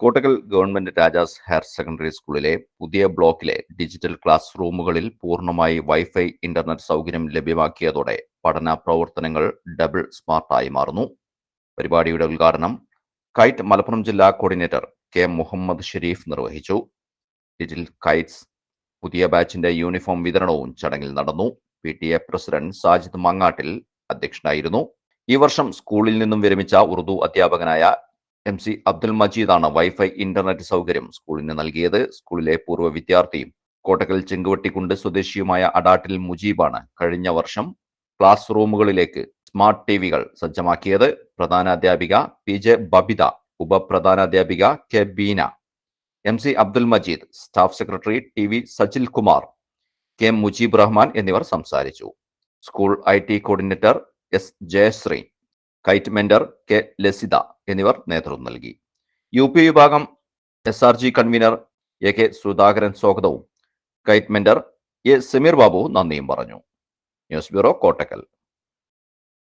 Kottakkal government Rajas higher secondary സ്കൂളിലെ പുതിയ ബ്ലോക്കിലെ ഡിജിറ്റൽ ക്ലാസ് റൂമുകളിൽ പൂർണമായി വൈഫൈ ഇന്റർനെറ്റ് സൗകര്യം ലഭ്യമാക്കിയതോടെ പഠന പ്രവർത്തനങ്ങൾ ഡബിൾ സ്മാർട്ടായി മാറുന്നു. പരിപാടിയുടെ ഉദ്ഘാടനം കൈറ്റ് മലപ്പുറം ജില്ലാ കോർഡിനേറ്റർ കെ മുഹമ്മദ് ഷെരീഫ് നിർവഹിച്ചു. ഡിജിറ്റൽ കൈറ്റ്സ് പുതിയ ബാച്ചിന്റെ യൂണിഫോം വിതരണവും ചടങ്ങിൽ നടന്നു. P T A president Sajid Mangattil അധ്യക്ഷനായിരുന്നു. ഈ വർഷം സ്കൂളിൽ നിന്നും വിരമിച്ച ഉറുദു അധ്യാപകനായ എം സി അബ്ദുൽ മജീദാണ് വൈഫൈ ഇന്റർനെറ്റ് സൗകര്യം സ്കൂളിന് നൽകിയത്. സ്കൂളിലെ പൂർവ വിദ്യാർത്ഥിയും കോട്ടക്കൽ ചെങ്കുവട്ടിക്കുണ്ട് സ്വദേശിയുമായ അഡാട്ടിൽ മുജീബാണ് കഴിഞ്ഞ വർഷം ക്ലാസ് റൂമുകളിലേക്ക് സ്മാർട്ട് ടി വികൾ സജ്ജമാക്കിയത്. പ്രധാനാധ്യാപിക P J Babitha ഉപപ്രധാനാധ്യാപിക K Beena M C Abdul Majeed staff secretary T V Sajil Kumar K Mujeeb Rahman എന്നിവർ സംസാരിച്ചു. School I T coordinator S Jayasree KITE mentor K Lasitha എന്നിവർ നേതൃത്വം നൽകി. യു പി വിഭാഗം S R G convener A K Sudhakaran സ്വാഗതവും. KITE mentor A Sameer Babu നന്ദിയും പറഞ്ഞു. News bureau Kottakkal.